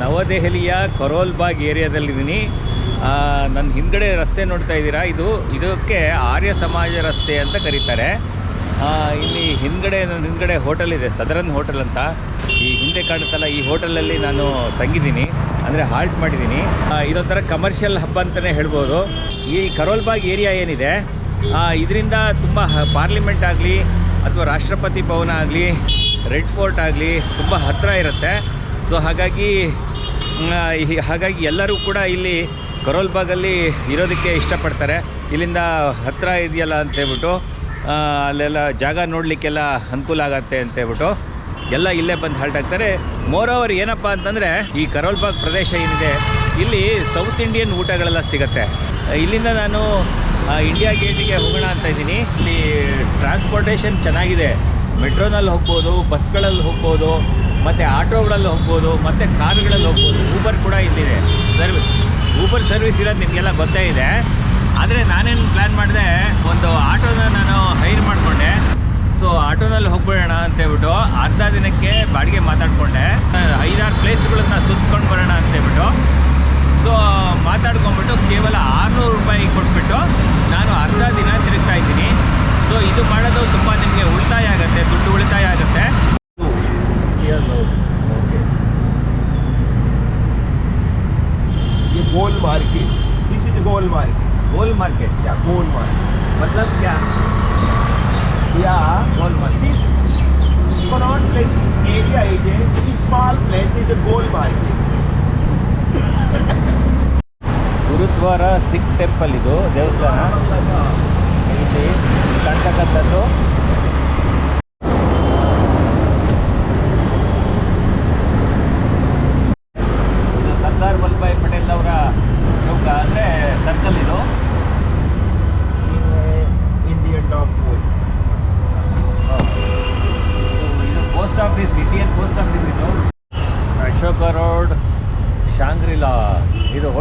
ನವದೆಹಲಿಯ ಕರೋಲ್ಬಾಗ್ ಏರಿಯಾದಲ್ಲಿದ್ದೀನಿ. ನನ್ನ ಹಿಂದ್ಗಡೆ ರಸ್ತೆ ನೋಡ್ತಾ ಇದ್ದೀರಾ? ಇದು, ಇದಕ್ಕೆ ಆರ್ಯ ಸಮಾಜ ರಸ್ತೆ ಅಂತ ಕರೀತಾರೆ. ಇಲ್ಲಿ ಹಿಂದ್ಗಡೆ ನನ್ನ ಹಿಂದ್ಗಡೆ ಹೋಟೆಲ್ ಇದೆ, ಸದರನ್ ಹೋಟೆಲ್ ಅಂತ. ಈ ಹಿಂದೆ ಕಾಣುತ್ತಲ್ಲ, ಈ ಹೋಟೆಲಲ್ಲಿ ನಾನು ತಂಗಿದ್ದೀನಿ, ಅಂದರೆ ಹಾಲ್ಟ್ ಮಾಡಿದ್ದೀನಿ. ಇದೊಂಥರ ಕಮರ್ಷಿಯಲ್ ಹಬ್ಬ ಅಂತಲೇ ಹೇಳ್ಬೋದು. ಈ ಕರೋಲ್ಬಾಗ್ ಏರಿಯಾ ಏನಿದೆ? ಇದರಿಂದ ತುಂಬ ಪಾರ್ಲಿಮೆಂಟ್ ಆಗಲಿ, ಅಥವಾ ರಾಷ್ಟ್ರಪತಿ ಭವನ ಆಗಲಿ, ರೆಡ್ ಫೋರ್ಟ್ ಆಗಲಿ, ತುಂಬ ಹತ್ತಿರ ಇರುತ್ತೆ. ಸೊ ಹಾಗಾಗಿ ಹಾಗಾಗಿ ಎಲ್ಲರೂ ಕೂಡ ಇಲ್ಲಿ ಕರೋಲ್ಬಾಗಲ್ಲಿ ಇರೋದಕ್ಕೆ ಇಷ್ಟಪಡ್ತಾರೆ. ಇಲ್ಲಿಂದ ಹತ್ತಿರ ಇದೆಯಲ್ಲ ಅಂತೇಳ್ಬಿಟ್ಟು ಅಲ್ಲೆಲ್ಲ ಜಾಗ ನೋಡಲಿಕ್ಕೆಲ್ಲ ಅನುಕೂಲ ಆಗತ್ತೆ ಅಂತೇಳ್ಬಿಟ್ಟು ಎಲ್ಲ ಇಲ್ಲೇ ಬಂದು ಹಾಲ್ಟ್ ಆಗ್ತಾರೆ. ಮೋರ್ ಓವರ್ ಏನಪ್ಪ ಅಂತಂದರೆ, ಈ ಕರೋಲ್ಬಾಗ್ ಪ್ರದೇಶ ಏನಿದೆ, ಇಲ್ಲಿ ಸೌತ್ ಇಂಡಿಯನ್ ಊಟಗಳೆಲ್ಲ ಸಿಗುತ್ತೆ. ಇಲ್ಲಿಂದ ನಾನು ಇಂಡಿಯಾ ಗೇಟಿಗೆ ಹೋಗೋಣ ಅಂತ ಇದ್ದೀನಿ. ಇಲ್ಲಿ ಟ್ರಾನ್ಸ್ಪೋರ್ಟೇಷನ್ ಚೆನ್ನಾಗಿದೆ. ಮೆಟ್ರೋನಲ್ಲಿ ಹೋಗ್ಬೋದು ಬಸ್ಗಳಲ್ಲಿ ಹೋಗ್ಬೋದು. ಮತ್ತು ಆಟೋಗಳಲ್ಲಿ ಹೋಗ್ಬೋದು, ಮತ್ತು ಕಾರುಗಳಲ್ಲಿ ಹೋಗ್ಬೋದು ಊಬರ್ ಕೂಡ ಇಲ್ಲಿದೆ. ಸರ್ವಿಸ್ ಊಬರ್ ಸರ್ವಿಸ್ ಇರೋದು ನಿಮಗೆಲ್ಲ ಗೊತ್ತೇ ಇದೆ. ಆದರೆ ನಾನೇನು ಪ್ಲ್ಯಾನ್ ಮಾಡಿದೆ, ಒಂದು ಆಟೋನ ನಾನು ಹೈರ್ ಮಾಡಿಕೊಂಡೆ. ಸೊ ಆಟೋನಲ್ಲಿ ಹೋಗ್ಬಿಡೋಣ ಅಂತೇಳ್ಬಿಟ್ಟು ಅರ್ಧ ದಿನಕ್ಕೆ ಬಾಡಿಗೆ ಮಾತಾಡಿಕೊಂಡೆ. ಐದಾರು ಪ್ಲೇಸ್ಗಳನ್ನ ಸುತ್ಕೊಂಡು ಬರೋಣ ಅಂತೇಳ್ಬಿಟ್ಟು ಸೊ ಮಾತಾಡ್ಕೊಂಡ್ಬಿಟ್ಟು ಕೇವಲ ಆರುನೂರು ರೂಪಾಯಿ ಕೊಟ್ಬಿಟ್ಟು ನಾನು ಅರ್ಧ ದಿನ ತಿರುಗ್ತಾ ಇದ್ದೀನಿ. ಸೊ ಇದು ಮಾಡೋದು ತುಂಬ ನಿಮಗೆ ಉಳಿತಾಯ ಆಗುತ್ತೆ, ದುಡ್ಡು ಉಳಿತಾಯ ಆಗುತ್ತೆ. ये Gole Market this is Gole Market Gole Market या गोल मार्केट मतलब क्या या Gole Market this Connaught place area is a small place is a goal market gurdwara Sikh temple ಇದು ದೇವಸ್ಥಾನ ಇಲ್ಲಿ ಕಾಣ್ತಕ್ಕಂಥದ್ದು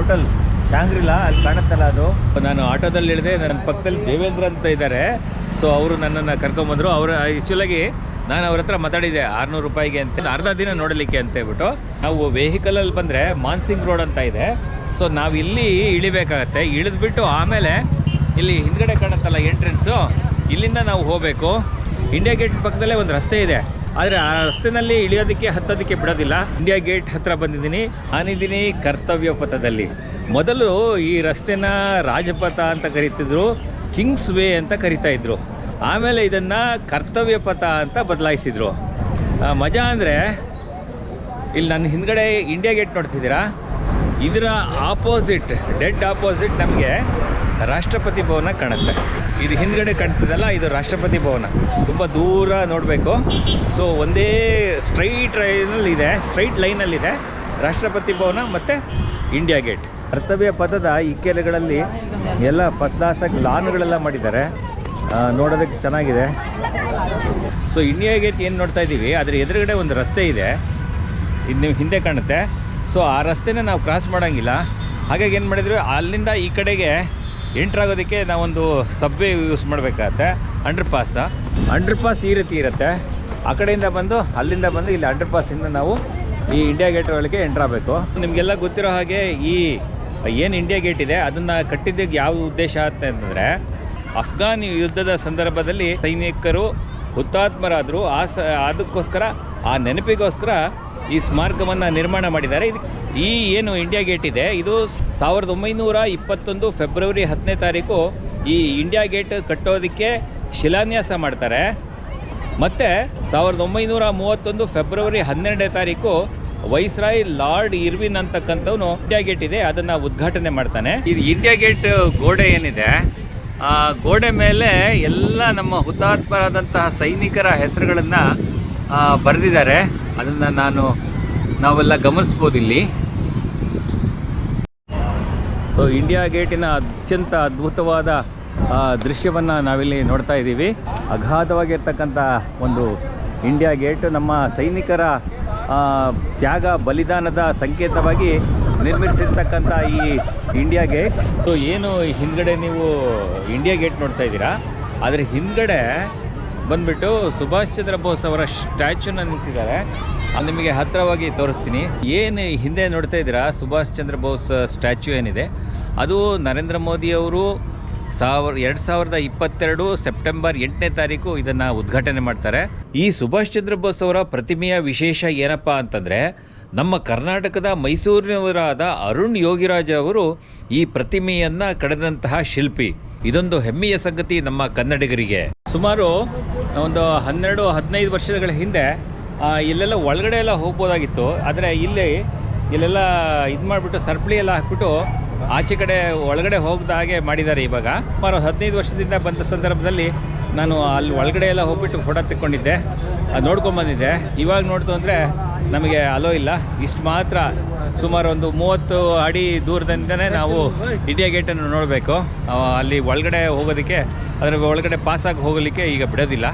ಹೋಟೆಲ್ ಶಾಂಗ್ರಿಲಾ, ಅಲ್ಲಿ ಕಾಣುತ್ತಲ್ಲ ಅದು. ನಾನು ಆಟೋದಲ್ಲಿ ಇಳಿದೆ, ನನ್ನ ಪಕ್ಕದಲ್ಲಿ ದೇವೇಂದ್ರ ಅಂತ ಇದ್ದಾರೆ. ಸೊ ಅವರು ನನ್ನನ್ನು ಕರ್ಕೊಂಬಂದರು ಅವರು ಆ್ಯಕ್ಚುಲಾಗಿ ನಾನು ಅವ್ರ ಹತ್ರ ಮಾತಾಡಿದೆ ಆರುನೂರು ರೂಪಾಯಿಗೆ ಅಂತ. ಅರ್ಧ ದಿನ ನೋಡಲಿಕ್ಕೆ ಅಂತ ಹೇಳ್ಬಿಟ್ಟು. ನಾವು ವೆಹಿಕಲಲ್ಲಿ ಬಂದರೆ ಮಾನ್ಸಿಂಗ್ ರೋಡ್ ಅಂತ ಇದೆ. ಸೊ ನಾವು ಇಲ್ಲಿ ಇಳಿಬೇಕಾಗತ್ತೆ. ಇಳಿದ್ಬಿಟ್ಟು ಆಮೇಲೆ ಇಲ್ಲಿ ಹಿಂದ್ಗಡೆ ಕಾಣುತ್ತಲ್ಲ ಎಂಟ್ರೆನ್ಸು ಇಲ್ಲಿಂದ ನಾವು ಹೋಗಬೇಕು. ಇಂಡಿಯಾ ಗೇಟ್ ಪಕ್ಕದಲ್ಲೇ ಒಂದು ರಸ್ತೆ ಇದೆ. ಆದರೆ ಆ ರಸ್ತೆನಲ್ಲಿ ಇಳಿಯೋದಕ್ಕೆ, ಹತ್ತೋದಕ್ಕೆ ಬಿಡೋದಿಲ್ಲ. ಇಂಡಿಯಾ ಗೇಟ್ ಹತ್ರ ಬಂದಿದ್ದೀನಿ. ನಾನಿದ್ದೀನಿ ಕರ್ತವ್ಯ ಪಥದಲ್ಲಿ ಮೊದಲು ಈ ರಸ್ತೆನ ರಾಜಪಥ ಅಂತ ಕರೀತಿದ್ರು ಕಿಂಗ್ಸ್ ವೇ ಅಂತ ಕರಿತಾ ಇದ್ರು. ಆಮೇಲೆ ಇದನ್ನು ಕರ್ತವ್ಯ ಪಥ ಅಂತ ಬದಲಾಯಿಸಿದ್ರು. ಮಜಾ ಅಂದರೆ, ಇಲ್ಲಿ ನನ್ನ ಹಿಂದ್ಗಡೆ ಇಂಡಿಯಾ ಗೇಟ್ ನೋಡ್ತಿದ್ದೀರಾ? ಇದರ ಆಪೋಸಿಟ್ ಡೆಡ್ ಆಪೋಸಿಟ್ ನಮಗೆ ರಾಷ್ಟ್ರಪತಿ ಭವನ ಕಾಣುತ್ತೆ. ಇದು ಹಿಂದ್ಗಡೆ ಕಾಣ್ತದಲ್ಲ, ಇದು ರಾಷ್ಟ್ರಪತಿ ಭವನ. ತುಂಬ ದೂರ ನೋಡಬೇಕು. ಸೊ ಒಂದೇ ಸ್ಟ್ರೈಟ್ ಲೈನಲ್ಲಿ ಇದೆ ಸ್ಟ್ರೈಟ್ ಲೈನಲ್ಲಿದೆ ರಾಷ್ಟ್ರಪತಿ ಭವನ ಮತ್ತು ಇಂಡಿಯಾ ಗೇಟ್ ಕರ್ತವ್ಯ ಪಥದ ಇಕ್ಕೆಲೆಗಳಲ್ಲಿ ಎಲ್ಲ ಫಸ್ಟ್ ಕ್ಲಾಸಾಗಿ ಲಾನ್ಗಳೆಲ್ಲ ಮಾಡಿದ್ದಾರೆ. ನೋಡೋದಕ್ಕೆ ಚೆನ್ನಾಗಿದೆ. ಸೊ ಇಂಡಿಯಾ ಗೇಟ್ ಏನು ನೋಡ್ತಾ ಇದ್ದೀವಿ? ಅದರ ಎದುರುಗಡೆ ಒಂದು ರಸ್ತೆ ಇದೆ. ಇದು ಹಿಂದೆ ಕಾಣುತ್ತೆ. ಸೊ ಆ ರಸ್ತೆನೇ ನಾವು ಕ್ರಾಸ್ ಮಾಡೋಂಗಿಲ್ಲ. ಹಾಗಾಗಿ ಏನು ಮಾಡಿದ್ರು? ಅಲ್ಲಿಂದ ಈ ಕಡೆಗೆ ಎಂಟ್ರ್ ಆಗೋದಕ್ಕೆ ನಾವೊಂದು ಸಬ್ವೇ ಯೂಸ್ ಮಾಡಬೇಕಾಗತ್ತೆ. ಅಂಡರ್ ಪಾಸ್ ಅಂಡರ್ ಪಾಸ್ ಈ ರೀತಿ ಇರುತ್ತೆ. ಆ ಕಡೆಯಿಂದ ಬಂದು, ಅಲ್ಲಿಂದ ಬಂದು ಇಲ್ಲಿ ಅಂಡರ್ ಪಾಸಿಂದ ನಾವು ಈ ಇಂಡಿಯಾ ಗೇಟ್ ಒಳಗೆ ಎಂಟ್ರ್ ಆಗಬೇಕು. ನಿಮಗೆಲ್ಲ ಗೊತ್ತಿರೋ ಹಾಗೆ ಈ, ಏನು ಇಂಡಿಯಾ ಗೇಟ್ ಇದೆ, ಅದನ್ನು ಕಟ್ಟಿದ್ದಕ್ಕೆ ಯಾವ ಉದ್ದೇಶ ಅಂತಂದರೆ ಅಫ್ಘಾನ್ ಯುದ್ಧದ ಸಂದರ್ಭದಲ್ಲಿ ಸೈನಿಕರು ಹುತಾತ್ಮರಾದರು, ಆ ಸ, ಅದಕ್ಕೋಸ್ಕರ, ಆ ನೆನಪಿಗೋಸ್ಕರ ಈ ಸ್ಮಾರಕವನ್ನು ನಿರ್ಮಾಣ ಮಾಡಿದ್ದಾರೆ. ಇದು ಈ ಏನು ಇಂಡಿಯಾ ಗೇಟ್ ಇದೆ, ಇದು ಸಾವಿರದ ಒಂಬೈನೂರ ಇಪ್ಪತ್ತೊಂದು ಫೆಬ್ರವರಿ ಹತ್ತನೇ ತಾರೀಕು ಈ ಇಂಡಿಯಾ ಗೇಟ್ ಕಟ್ಟೋದಕ್ಕೆ ಶಿಲಾನ್ಯಾಸ ಮಾಡ್ತಾರೆ. ಮತ್ತು ಸಾವಿರದ ಒಂಬೈನೂರ ಮೂವತ್ತೊಂದು ಫೆಬ್ರವರಿ ಹನ್ನೆರಡನೇ ತಾರೀಕು ವೈಸ್ರಾಯ್ ಲಾರ್ಡ್ ಇರ್ವಿನ್ ಅಂತಕ್ಕಂಥವನು ಇಂಡಿಯಾ ಗೇಟ್ ಇದೆ, ಅದನ್ನು ಉದ್ಘಾಟನೆ ಮಾಡ್ತಾನೆ. ಇದು ಇಂಡಿಯಾ ಗೇಟ್ ಗೋಡೆ ಏನಿದೆ, ಆ ಗೋಡೆ ಮೇಲೆ ಎಲ್ಲ ನಮ್ಮ ಹುತಾತ್ಮರಾದಂತಹ ಸೈನಿಕರ ಹೆಸರುಗಳನ್ನು ಬರೆದಿದ್ದಾರೆ. ಅದನ್ನು ನಾನು ನಾವೆಲ್ಲ ಗಮನಿಸ್ಬೋದು ಇಲ್ಲಿ. ಸೊ ಇಂಡಿಯಾ ಗೇಟಿನ ಅತ್ಯಂತ ಅದ್ಭುತವಾದ ದೃಶ್ಯವನ್ನು ನಾವಿಲ್ಲಿ ನೋಡ್ತಾ ಇದ್ದೀವಿ. ಅಗಾಧವಾಗಿರ್ತಕ್ಕಂಥ ಒಂದು ಇಂಡಿಯಾ ಗೇಟ್ ನಮ್ಮ ಸೈನಿಕರ ತ್ಯಾಗ ಬಲಿದಾನದ ಸಂಕೇತವಾಗಿ ನಿರ್ಮಿಸಿರ್ತಕ್ಕಂಥ ಈ ಇಂಡಿಯಾ ಗೇಟ್. ಸೊ ಏನು ಹಿಂದ್ಗಡೆ ನೀವು ಇಂಡಿಯಾ ಗೇಟ್ ನೋಡ್ತಾ ಇದ್ದೀರಾ? ಅದರ ಹಿಂದ್ಗಡೆ ಬಂದ್ಬಿಟ್ಟು ಸುಭಾಷ್ ಚಂದ್ರ ಬೋಸ್ ಅವರ ಸ್ಟ್ಯಾಚ್ಯೂನ ನಿಂತಿದ್ದಾರೆ ಅದು ನಿಮಗೆ ಹತ್ತಿರವಾಗಿ ತೋರಿಸ್ತೀನಿ. ಏನು ಹಿಂದೆ ನೋಡ್ತಾ ಇದ್ದೀರಾ? ಸುಭಾಷ್ ಚಂದ್ರ ಬೋಸ್ ಸ್ಟ್ಯಾಚ್ಯೂ ಏನಿದೆ? ಅದು ನರೇಂದ್ರ ಮೋದಿಯವರು ಸಾವಿರ, ಎರಡು ಸಾವಿರದ ಇಪ್ಪತ್ತೆರಡು ಸೆಪ್ಟೆಂಬರ್ ಎಂಟನೇ ತಾರೀಕು ಇದನ್ನು ಉದ್ಘಾಟನೆ ಮಾಡ್ತಾರೆ. ಈ ಸುಭಾಷ್ ಚಂದ್ರ ಬೋಸ್ ಅವರ ಪ್ರತಿಮೆಯ ವಿಶೇಷ ಏನಪ್ಪ ಅಂತಂದರೆ, ನಮ್ಮ ಕರ್ನಾಟಕದ ಮೈಸೂರಿನವರಾದ ಅರುಣ್ ಯೋಗಿರಾಜ್ ಅವರು ಈ ಪ್ರತಿಮೆಯನ್ನು ಕಡೆದಂತಹ ಶಿಲ್ಪಿ. ಇದೊಂದು ಹೆಮ್ಮೆಯ ಸಂಗತಿ ನಮ್ಮ ಕನ್ನಡಿಗರಿಗೆ. ಸುಮಾರು ಒಂದು ಹನ್ನೆರಡು, ಹದಿನೈದು ವರ್ಷಗಳ ಹಿಂದೆ ಇಲ್ಲೆಲ್ಲ ಒಳಗಡೆ ಎಲ್ಲ ಹೋಗ್ಬೋದಾಗಿತ್ತು. ಆದರೆ ಇಲ್ಲಿ ಇಲ್ಲೆಲ್ಲ ಇದು ಮಾಡಿಬಿಟ್ಟು ಸರ್ಪಳಿ ಎಲ್ಲ ಹಾಕ್ಬಿಟ್ಟು ಆಚೆ ಕಡೆ ಒಳಗಡೆ ಹೋಗದ ಹಾಗೆ ಮಾಡಿದ್ದಾರೆ ಇವಾಗ. ಸುಮಾರು ಹದಿನೈದು ವರ್ಷದಿಂದ ಬಂದ ಸಂದರ್ಭದಲ್ಲಿ ನಾನು ಅಲ್ಲಿ ಒಳಗಡೆ ಎಲ್ಲ ಹೋಗ್ಬಿಟ್ಟು ಫೋಟೋ ತೆಕ್ಕೊಂಡಿದ್ದೆ. ಅದು ನೋಡ್ಕೊಂಬಂದಿದ್ದೆ ಇವಾಗ ನೋಡ್ತು ಅಂದರೆ ನಮಗೆ ಅಲೋ ಇಲ್ಲ. ಇಷ್ಟು ಮಾತ್ರ ಸುಮಾರು ಒಂದು ಮೂವತ್ತು ಅಡಿ ದೂರದಿಂದನೇ ನಾವು ಇಂಡಿಯಾ ಗೇಟನ್ನು ನೋಡಬೇಕು. ಅಲ್ಲಿ ಒಳಗಡೆ ಹೋಗೋದಕ್ಕೆ, ಅದರ ಒಳಗಡೆ ಪಾಸಾಗಿ ಹೋಗಲಿಕ್ಕೆ ಈಗ ಬಿಡೋದಿಲ್ಲ.